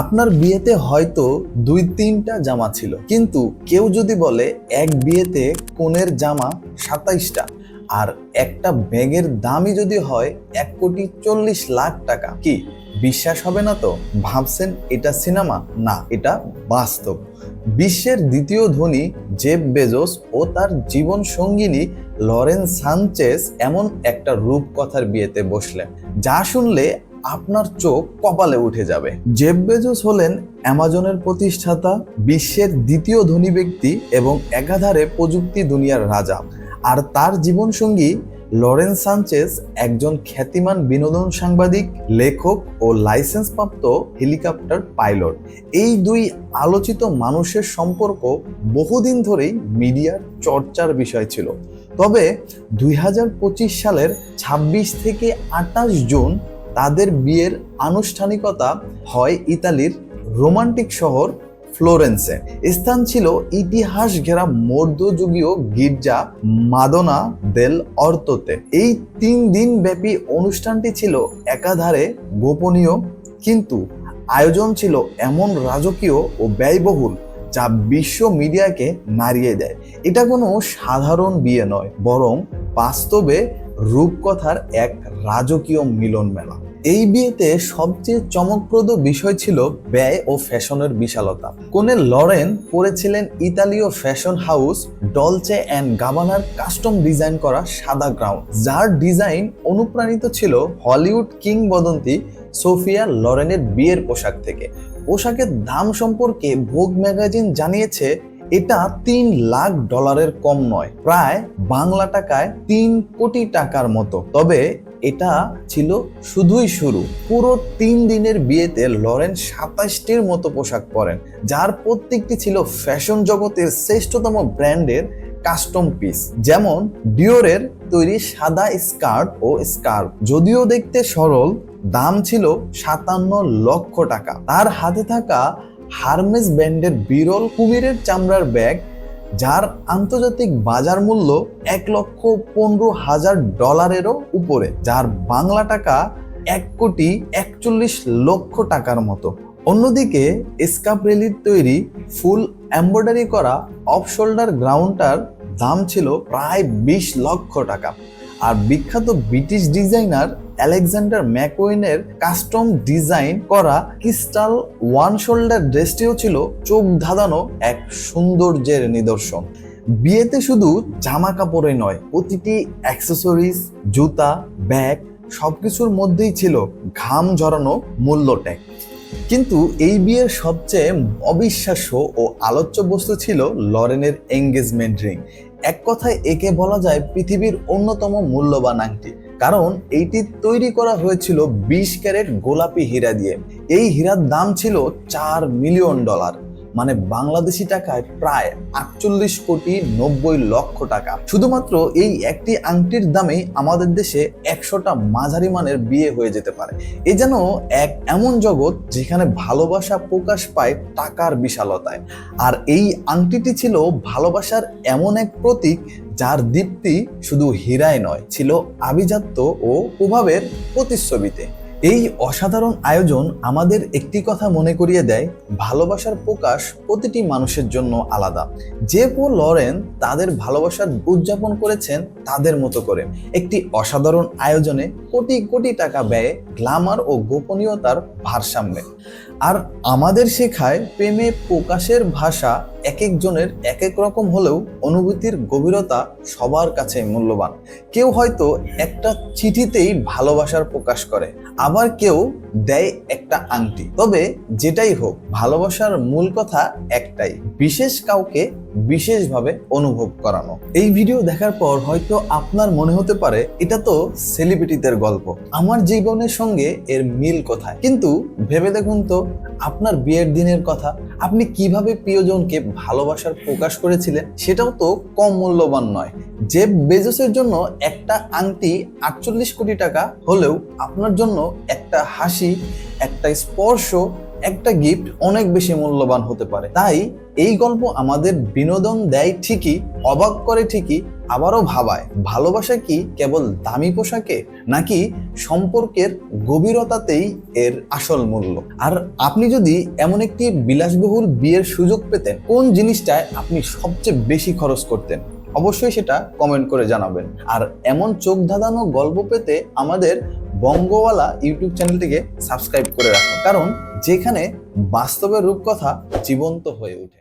আপনার বিয়েতে হয়তো দুই, তিনটা জামা ছিল। কিন্তু কেউ যদি বলে এক বিয়েতে কোণের জামা সাতাইশটা আর একটা ব্যাগের দামই যদি হয় এক কোটি চল্লিশ লাখ টাকা, কি বিশ্বাস হবে না তো? ভাবছেন এটা সিনেমা? না, এটা বাস্তব। বিশ্বের দ্বিতীয় ধনী জেব বেজোস ও তার জীবন সঙ্গিনী লরেন সানচেস এমন একটা রূপকথার বিয়েতে বসলেন। যা শুনলে আপনার চোখ কপালে উঠে যাবে। জেব বেজোস হলেন অ্যামাজনের প্রতিষ্ঠাতা, বিশ্বের দ্বিতীয় ধনী ব্যক্তি এবং একাধারে প্রযুক্তি দুনিয়ার রাজা। আর তার জীবনসঙ্গী লরেন সানচেস একজন খ্যাতিমান বিনোদন সাংবাদিক, লেখক ও লাইসেন্সপ্রাপ্ত হেলিকপ্টার পাইলট। এই দুই আলোচিত মানুষের সম্পর্ক বহুদিন ধরেই মিডিয়ার চর্চার বিষয় ছিল। তবে দুই হাজার পঁচিশ সালের ২৬ থেকে আটাশ জুন তাদের বিয়ের আনুষ্ঠানিকতা হয় ইতালির রোমান্টিক শহর ফ্লোরেন্সে। স্থান ছিল ইতিহাস ঘেরা মধ্যযুগীয় গির্জা মাদনা দেল অর্ততে। এই তিন দিন ব্যাপী অনুষ্ঠানটি ছিল একাধারে গোপনীয়, কিন্তু আয়োজন ছিল এমন রাজকীয় ও ব্যয়বহুল যা বিশ্ব মিডিয়াকে নাড়িয়ে দেয়। এটা কোনো সাধারণ বিয়ে নয়, বরং বাস্তবে রূপকথার এক রাজকীয় মিলন মেলা এই বিয়েতে সবচেয়ে চমকপ্রদ বিষয় ছিল ব্যয় ও ফ্যাশনের বিশালতা। কোনে লরেন পরেছিলেন ইতালীয় ফ্যাশন হাউস ডলচে অ্যান্ড গাবানার কাস্টম ডিজাইন করা সাদা গ্রাউন্ড যার ডিজাইন অনুপ্রাণিত ছিল হলিউড কিংবদন্তি সোফিয়া লরেনের বিয়ের পোশাক থেকে। পোশাকের দাম সম্পর্কে ভোগ ম্যাগাজিন জানিয়েছে, এটা তিন লাখ ডলারের কম নয়, প্রায় বাংলা টাকায় তিন কোটি টাকার মতো। তবে এটা ছিল শুধুই শুরু। পুরো তিন দিনের বিয়েতে লরেন সাতাশটির মতো পোশাক পরেন, যার প্রত্যেকটি ছিল ফ্যাশন জগতের শ্রেষ্ঠতম ব্র্যান্ডের কাস্টম পিস। যেমন ডিওরের তৈরি সাদা স্কার্ট ও স্কার্ফ। যদিও দেখতে সরল, দাম ছিল সাতান্ন লক্ষ টাকা। তার হাতে থাকা হারমেস ব্যান্ডের বিরল কুমিরের চামড়ার ব্যাগ যার আন্তর্জাতিক বাজার মূল্য এক লক্ষ পনেরো হাজার ডলারেরও উপরে, যার বাংলা টাকা এক কোটি একচল্লিশ লক্ষ টাকার মতো। অন্যদিকে স্কাপরেলির তৈরি ফুল এম্ব্রয়ডারি করা অফ শোল্ডার গ্রাউন্ডটার দাম ছিল প্রায় বিশ লক্ষ টাকা। আর বিখ্যাত ব্রিটিশ ডিজাইনার আলেকজান্ডার ম্যাকোয়েনের কাস্টম ডিজাইন করা ক্রিস্টাল ওয়ান শোল্ডার ড্রেসটিও ছিল চোখ ধাঁধানো এক সৌন্দর্যের নিদর্শন। বিয়েতে শুধু জামা কাপড়ে নয়, প্রতিটি অ্যাক্সেসরিজ, জুতা, ব্যাগ সবকিছুর মধ্যেই ছিল ঘাম ঝরানো মূল্য ট্যাগ কিন্তু এই বিয়ের সবচেয়ে অবিশ্বাস্য ও আলোচ্য বস্তু ছিল লরেনের এঙ্গেজমেন্ট রিং। এক কথায় একে বলা যায় পৃথিবীর অন্যতম মূল্যবান আংটি। কারণ এইটি তৈরি করা হয়েছিল বিশ ক্যারেট গোলাপি হীরা দিয়ে। এই হীরার দাম ছিল চার মিলিয়ন ডলার। মানে বাংলাদেশি টাকায় প্রায় আটচল্লিশ কোটি নব্বই লক্ষ টাকা। শুধুমাত্র এই একটি আংটির দামেই আমাদের দেশে একশোটা মাঝারি মানের বিয়ে হয়ে যেতে পারে। এ যেন এক এমন জগৎ যেখানে ভালোবাসা প্রকাশ পায় টাকার বিশালতায়। আর এই আংটিটি ছিল ভালোবাসার এমন এক প্রতীক যার দীপ্তি শুধু হীরায় নয়, ছিল আভিজাত্য ও প্রভাবের প্রতিচ্ছবিতে। এই অসাধারণ আয়োজন আমাদের একটি কথা মনে করিয়ে দেয়, ভালোবাসার প্রকাশ প্রতিটি মানুষের জন্য আলাদা। যে পো লরেন তাদের ভালোবাসার উদযাপন করেছেন তাদের মতো করে। একটি অসাধারণ আয়োজনে কোটি কোটি টাকা ব্যয়ে গ্লামার ও গোপনীয়তার ভারসাম্যে। আর আমাদের শেখায় প্রেমে প্রকাশের ভাষা এক একজনের এক এক রকম হলেও অনুভূতির গভীরতা সবার কাছে মূল্যবান। কেউ হয়তো একটা চিঠিতেই ভালোবাসার প্রকাশ করে, আবার কেউ দেয় একটা আংটি। তবে যেটাই হোক, ভালোবাসার মূল কথা একটাই, বিশেষ কাউকে বিশেষভাবে অনুভব করানো। এই ভিডিও দেখার পর হয়তো আপনার মনে হতে পারে, এটা তো সেলিব্রিটিদের গল্প। আমার জীবনের সঙ্গে এর মিল কোথায়? কিন্তু ভেবে দেখুন তো, আপনার বিয়ের দিনের কথা, আপনি কীভাবে প্রিয়জনকে ভালোবাসার প্রকাশ করেছিলেন, সেটাও তো কম মূল্যবান নয়। যে বেজোসের জন্য একটা আংটি আটচল্লিশ কোটি টাকা হলেও আপনার জন্য একটা হাসি, একটা স্পর্শ একটা গিফট অনেক বেশি মূল্যবান হতে পারে। তাই এই গল্প আমাদের বিনোদন দেয় ঠিকই, অবাক করে ঠিকই, আবারও ভাবায়। ভালোবাসা কি কেবল দামি পোশাকে, নাকি সম্পর্কের গভীরতাতেই এর আসল মূল্য? আর আপনি যদি এমন একটি বিলাসবহুল বিয়ের সুযোগ পেতেন, কোন জিনিসটায় আপনি সবচেয়ে বেশি খরচ করতেন? অবশ্যই সেটা কমেন্ট করে জানাবেন। আর এমন চোখ ধাঁধানো গল্প পেতে আমাদের বঙ্গওয়ালা ইউটিউব চ্যানেলটিকে সাবস্ক্রাইব করে রাখুন। কারণ যেখানে বাস্তবের রূপকথা জীবন্ত হয়ে ওঠে।